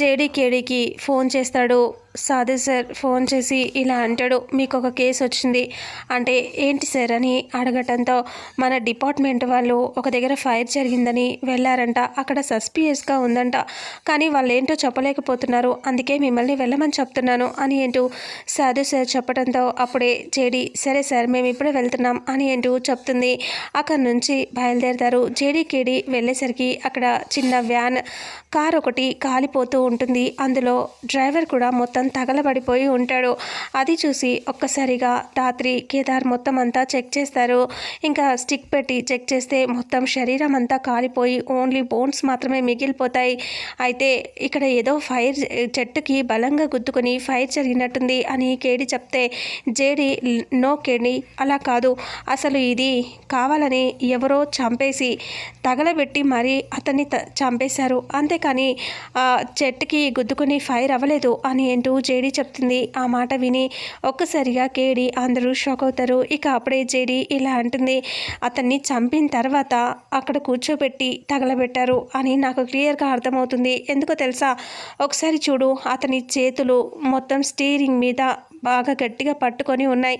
జేడీకేడీకి phone చేస్తాడు. సాదే sir phone చేసి ఇలా అంటాడు మీకు ఒక కేసు వచ్చింది. అంటే ఏంటి సార్ అని అడగటంతో మన డిపార్ట్మెంట్ వాళ్ళు ఒక దగ్గర ఫైర్ జరిగిందని వెళ్ళారంట. అక్కడ సస్పియస్గా ఉందంట. కానీ వాళ్ళు ఏంటో చెప్పలేకపోతున్నారు. అందుకే మిమ్మల్ని వెళ్ళమని చెప్తున్నాను అని ఏంటూ సాధు సార్ చెప్పడంతో అప్పుడే జేడీ సరే సార్ మేము ఇప్పుడే వెళ్తున్నాం అని ఏంటూ చెప్తుంది. అక్కడ నుంచి బయలుదేరతారు. జేడీ కేడీ వెళ్ళేసరికి అక్కడ చిన్న వ్యాన్ కార్ ఒకటి కాలిపోతూ ఉంటుంది. అందులో డ్రైవర్ కూడా మొత్తం తగలబడిపోయి ఉంటాడు. అది చూసి ఒక్కసారిగా రాత్రి కేదార్ మొత్తం అంతా చెక్ చేస్తారు. ఇంకా స్టిక్ పెట్టి చెక్ చేస్తే మొత్తం శరీరం అంతా కాలిపోయి ఓన్లీ బోన్స్ మాత్రమే మిగిలిపోతాయి. అయితే ఇక్కడ ఏదో ఫైర్ చెట్టుకి బలంగా గుద్దుకొని ఫైర్ జరిగినట్టుంది అని కేడి చెప్తే జేడి నో కేడి అలా కాదు. అసలు ఇది కావాలని ఎవరో చంపేసి తగలబెట్టి మరీ అతన్ని త చంపేశారు. అంతేకాని ఆ చెట్టుకి గుద్దుకొని ఫైర్ అవ్వలేదు అని ఏంటూ జేడి చెప్తుంది. ఆ మాట విని ఒక్కసారిగా కేడి అందరూ షాక్ అవుతారు. ఇక అప్పుడే జేడి ఇలా అంటుంది. అతన్ని చంపిన తర్వాత అక్కడ కూర్చోబెట్టి తగలబెట్టారు అని నాకు క్లియర్గా అర్థమవుతుంది. ఎందుకో తెలుసా? ఒకసారి చూడు అతని చేతులు మొత్తం స్టీరింగ్ మీద బాగా గట్టిగా పట్టుకొని ఉన్నాయి.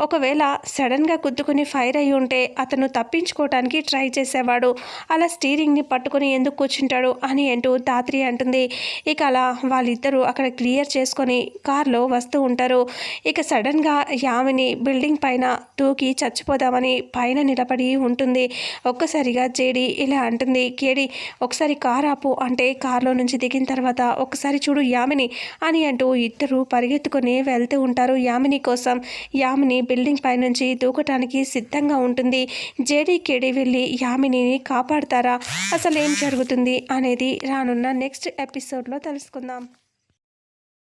ఒకవేళ సడన్గా కుద్దుకొని ఫైర్ అయి ఉంటే అతను తప్పించుకోవటానికి ట్రై చేసేవాడు. అలా స్టీరింగ్ని పట్టుకొని ఎందుకు కూర్చుంటాడు అని అంటూ తాత్రి అంటుంది. ఇక అలా వాళ్ళిద్దరూ అక్కడ క్లియర్ చేసుకొని కార్లో వస్తూ ఉంటారు. ఇక సడన్గా యామిని బిల్డింగ్ పైన తూకి చచ్చిపోదామని పైన నిలబడి ఉంటుంది. ఒక్కసారిగా జేడి ఇలా అంటుంది. కేడి ఒకసారి కార్ ఆపు. అంటే కార్లో నుంచి దిగిన తర్వాత ఒకసారి చూడు యామిని అని అంటూ ఇద్దరు పరిగెత్తుకొని వెళ్తూ ఉంటారు. యామిని కోసం యామిని బిల్డింగ్ పైనుంచి దూకటానికి సిద్ధంగా ఉంటుంది. జేడీకేడి వెళ్ళి యామినిని కాపాడతారా? అసలు ఏం జరుగుతుంది? అనేది రానున్న నెక్స్ట్ ఎపిసోడ్లో తెలుసుకుందాం.